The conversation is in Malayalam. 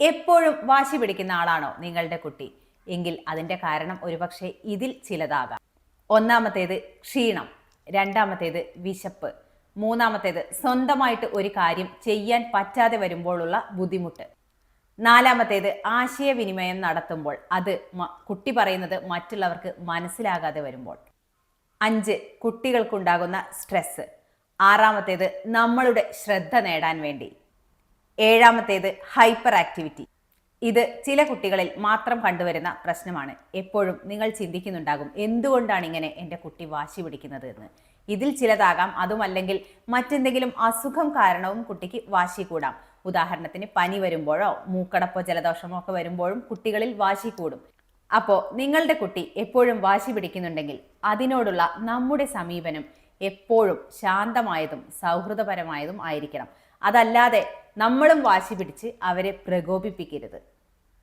എപ്പോഴും വാശി പിടിക്കുന്ന ആളാണോ നിങ്ങളുടെ കുട്ടി? എങ്കിൽ അതിന്റെ കാരണം ഒരുപക്ഷെ ഇതിൽ ചിലതാകാം. ഒന്നാമത്തേത് ക്ഷീണം രണ്ടാമത്തേത് വിശപ്പ് മൂന്നാമത്തേത് സ്വന്തമായിട്ട് ഒരു കാര്യം ചെയ്യാൻ പറ്റാതെ വരുമ്പോഴുള്ള ബുദ്ധിമുട്ട്. നാലാമത്തേത് ആശയവിനിമയം നടത്തുമ്പോൾ അത് കുട്ടി പറയുന്നത് മറ്റുള്ളവർക്ക് മനസ്സിലാകാതെ വരുമ്പോൾ. അഞ്ച് കുട്ടികൾക്കുണ്ടാകുന്ന സ്ട്രെസ് ആറാമത്തേത് നമ്മളുടെ ശ്രദ്ധ നേടാൻ വേണ്ടി. ഏഴാമത്തേത് ഹൈപ്പർ ആക്ടിവിറ്റി. ഇത് ചില കുട്ടികളിൽ മാത്രം കണ്ടുവരുന്ന പ്രശ്നമാണ്. എപ്പോഴും നിങ്ങൾ ചിന്തിക്കുന്നുണ്ടാകും എന്തുകൊണ്ടാണ് ഇങ്ങനെ എന്റെ കുട്ടി വാശി പിടിക്കുന്നത് എന്ന്. ഇതിൽ ചിലതാകാം അതുമല്ലെങ്കിൽ മറ്റെന്തെങ്കിലും അസുഖം കാരണവും കുട്ടിക്ക് വാശി കൂടാം. ഉദാഹരണത്തിന് പനി വരുമ്പോഴോ മൂക്കടപ്പോ ജലദോഷമോ ഒക്കെ വരുമ്പോഴും കുട്ടികളിൽ വാശി കൂടും. അപ്പോൾ നിങ്ങളുടെ കുട്ടി എപ്പോഴും വാശി പിടിക്കുന്നുണ്ടെങ്കിൽ അതിനോടുള്ള നമ്മുടെ സമീപനം എപ്പോഴും ശാന്തമായതും സൗഹൃദപരമായതും ആയിരിക്കണം. അതല്ലാതെ നമ്മളും വാശി പിടിച്ച് അവരെ പ്രകോപിപ്പിക്കരുത്.